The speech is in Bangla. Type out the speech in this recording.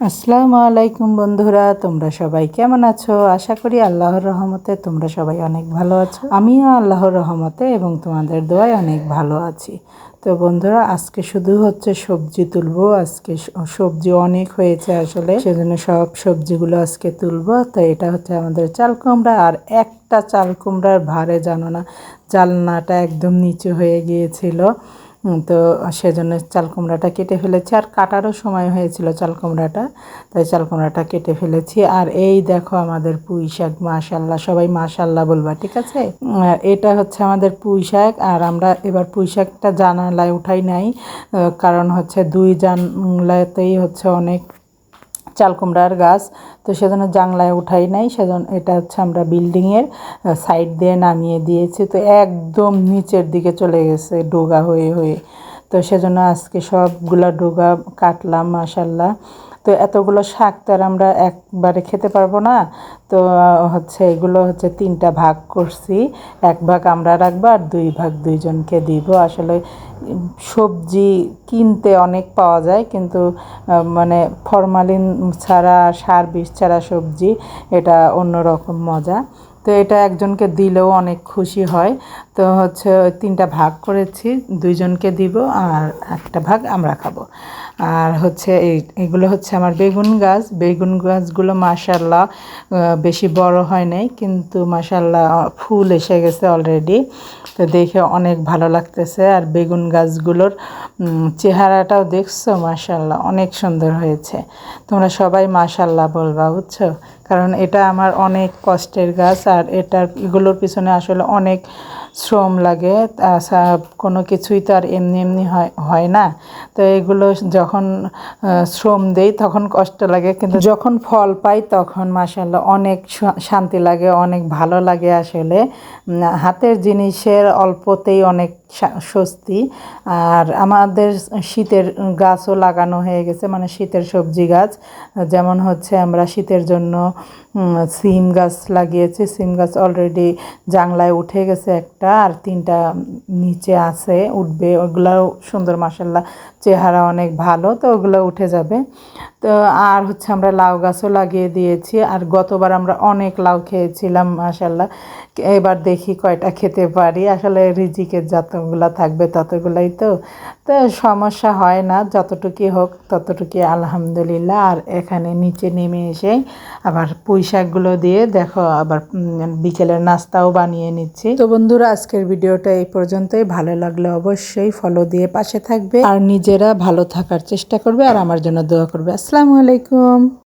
আসসালামু আলাইকুম বন্ধুরা, তোমরা সবাই কেমন আছো? আশা করি আল্লাহর রহমতে তোমরা সবাই অনেক ভালো আছো। আমিও আল্লাহর রহমতে এবং তোমাদের দোয়ায় অনেক ভালো আছি। তো বন্ধুরা, আজকে শুধু হচ্ছে সবজি তুলবো। আজকে সবজি অনেক হয়েছে আসলে, সেজন্য সব সবজিগুলো আজকে তুলবো। তো এটা হচ্ছে আমাদের চাল কুমড়া, আর একটা চাল কুমড়ার ভারে জানো না, জালনাটা একদম নিচু হয়ে গিয়েছিল। তো সেজন্য চাল কুমড়াটা কেটে ফেলেছি। আর কাটারও সময় হয়েছিল চাল কুমড়াটা তাই চাল কুমড়াটা কেটে ফেলেছি। আর এই দেখো আমাদের পুঁই শাক, মাশাল্লাহ, সবাই মাশাল্লাহ বলবা, ঠিক আছে? এটা হচ্ছে আমাদের পুঁই শাক, আর আমরা এবার পুঁই শাকটা জানালায় উঠাই নাই কারণ হচ্ছে দুই জানলাতেই হচ্ছে অনেক চাল কুমড়ার গাছ। তো সেজন্য জানলায় উঠাই নাই, সেজন্য এটা হচ্ছে আমরা বিল্ডিংয়ের সাইড দিয়ে নামিয়ে দিয়েছি। তো একদম নিচের দিকে চলে গেছে ডোগা হয়ে হয়ে। তো সেজন্য আজকে সবগুলা ডোগা কাটলাম মাসাল্লাহ তো এতগুলো শাক তো আর আমরা একবারে খেতে পারব না। তো হচ্ছে এগুলো হচ্ছে তিনটা ভাগ করছি। এক ভাগ আমরা রাখব আর দুই ভাগ দুইজনকে দিব। আসলে সবজি কিনতে অনেক পাওয়া যায়, কিন্তু মানে ফরমালিন ছাড়া সার বিষ ছাড়া সবজি, এটা অন্যরকম মজা। তো এটা একজনকে দিলেও অনেক খুশি হয়। তো হচ্ছে তিনটা ভাগ করেছি, দুইজনকে দিব আর একটা ভাগ আমরা খাব। আর হচ্ছে এই, এগুলো হচ্ছে আমার বেগুন গাছ। বেগুন গাছগুলো মাশাল্লাহ বেশি বড় হয় নাই, কিন্তু মাশাল্লাহ ফুল এসে গেছে অলরেডি তো দেখে অনেক ভালো লাগতেছে। আর বেগুন গাছগুলোর চেহারাটাও দেখছ? মাশাল্লাহ অনেক সুন্দর হয়েছে। তোমরা সবাই মাশাল্লাহ বলবা, বুঝছ? কারণ এটা আমার অনেক কষ্টের গাছ, আর এটার, এগুলোর পিছনে আসলে অনেক শ্রম লাগে কোনো কিছুই তো আর এমনি এমনি হয় হয় না। তো এগুলো যখন শ্রম দেই তখন কষ্ট লাগে, কিন্তু যখন ফল পাই তখন মাসাল্লাহ অনেক শান্তি লাগে, অনেক ভালো লাগে আসলে। হাতের জিনিসের অল্পতেই অনেক স্বস্তি। আর আমাদের শীতের গাছও লাগানো হয়ে গেছে মানে শীতের সবজি গাছ। যেমন হচ্ছে আমরা শীতের জন্য সিম গাছ লাগিয়েছি। সিম গাছ অলরেডি জাংলায় উঠে গেছে একটা, আর তিনটা নিচে আছে, উঠবে। ওগুলাও সুন্দর মাসাল্লাহ চেহারা অনেক ভালো, তো ওগুলো উঠে যাবে। তো আর হচ্ছে আমরা লাউ গাছও লাগিয়ে দিয়েছি। আর গতবার আমরা অনেক লাউ খেয়েছিলাম মাসাল্লাহ এবার দেখি কয়টা খেতে পারি। আসলে রিজিকের যতগুলা থাকবে ততগুলাই তো। তো সমস্যা হয় না, যতটুকুই হোক ততটুকুই আলহামদুলিল্লাহ। আর এখানে নিচে নেমে এসে আবার পুঁই শাকগুলো দিয়ে দেখো আবার বিকেলের নাস্তাও বানিয়ে নিচ্ছি। তো বন্ধুরা, আজকের ভিডিওটা এই পর্যন্তই। ভালো লাগলে অবশ্যই ফলো দিয়ে পাশে থাকবে। আর নিজেরা ভালো থাকার চেষ্টা করবে আর আমার জন্য দোয়া করবে। আসসালামু আলাইকুম।